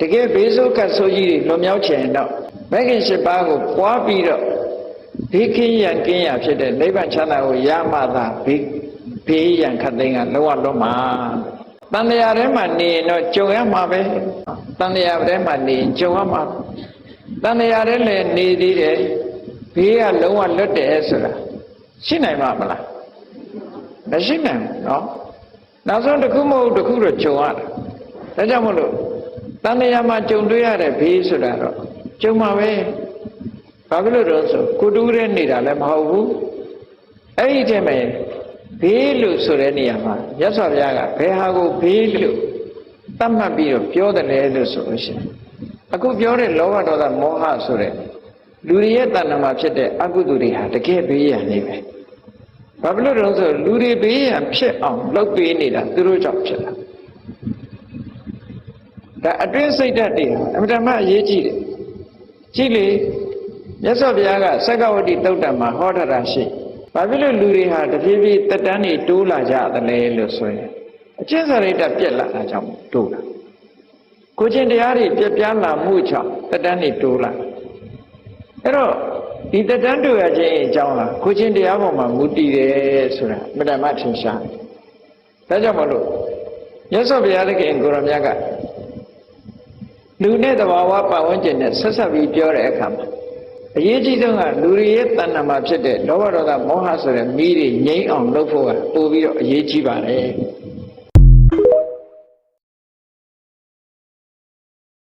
တကယ်ဘေးဆိုးကတ်ဆိုးကြီးတွေလွန်မြောက်ချင်တော့မဂ္ဂင်၈ပါးကိုပွားပြီးတော့ဘေးကင်းရန်ကင်းရဖြစ်တဲ့နိဗ္ဗာန်ချမ်းသာကိုရမှသာဘေးဘေးရန်ခတ်သိမ်းကလောကလုံးမှာတန်တရားထဲမှာနေရင်တော့ကြုံရမှာပဲတန်တရားထဲမှာနေရင်ကြုံရမှာတန်တရားထဲလည်းနေသေးတယ်ဘေးကလုံးဝလွတ်တယ်ဆိုတာရှိနိုင်မှာမလားမရှိနိုင်ဘူးเนาะနောက်ဆုံးတစ်ခုမဟုတ်တစ်ခုတော့ကြုံရတယ်ဒါကြောင့်မလို့ တန်တရားမှာကြုံတွေ့ရတဲ့ဘေးဆိုတာတော့ကြုံမှာပဲဘာဖြစ်လို့တော့ဆိုကိုတူးရဲနေတာလည်းမဟုတ်ဘူးအဲ့ဒီတည်းမှာဘေးလို့ဆိုတဲ့နေရာမှာမြတ်စွာဘုရားကဘယ်ဟာကိုဘေးလို့သတ်မှတ်ပြီးတော့ပြောတယ်လဲလို့ဆိုလို့ရှိရင်အခုပြောတဲ့လောဘဒေါသမောဟဆိုတဲ့လူတွေရဲ့တဏ္ဍာမှာဖြစ်တဲ့အကုသိုလ်တွေဟာတကယ်ဘေးရန်နေပဲဘာဖြစ်လို့တော့ဆိုလူတွေဘေးရန်ဖြစ်အောင်လုပ်ပေးနေတာသူတို့ကြောင့်ဖြစ်တာ ဒါအတွင်းစိတ်ဓာတ်တွေအမှန်တမ်းအရေးကြီးတယ်ကြည့်လေမြတ်စွာဘုရားကသက္ကဝတိတုတ်တံမှာဟောထားတာရှိဘာဖြစ်လို့လူတွေဟာတဖြည်းဖြည်းတက်တန်းတွေတိုးလာကြသလဲလို့ဆိုရင်အကျင့်စာရိတ္တပြက်လာတာကြောင့်တိုးလာကိုချင်းတရားတွေပြက်ပြားလာမှုကြောင့်တက်တန်းတွေတိုးလာအဲ့တော့ဒီတက်တန်းတိုးရခြင်းအကြောင်းလားကိုချင်းတရားပေါ်မှာမူတည်တယ်ဆိုတာမတ္တမထင်ရှားတယ်ဒါကြောင့်မလို့မြတ်စွာဘုရားသခင်ကိုရမြတ်က လူနဲ့တဘာဝပတ်ဝန်းကျင်နဲ့ဆက်ဆက်ပြီးပြောတဲ့အခါမှာအရေးကြီးဆုံးကလူတွေရဲ့တဏ္ဍာမှာဖြစ်တဲ့လောဘဒေါသမောဟဆိုတဲ့မိတွေငြိမ်းအောင်လုပ်ဖို့ကပို့ပြီးတော့အရေးကြီးပါတယ်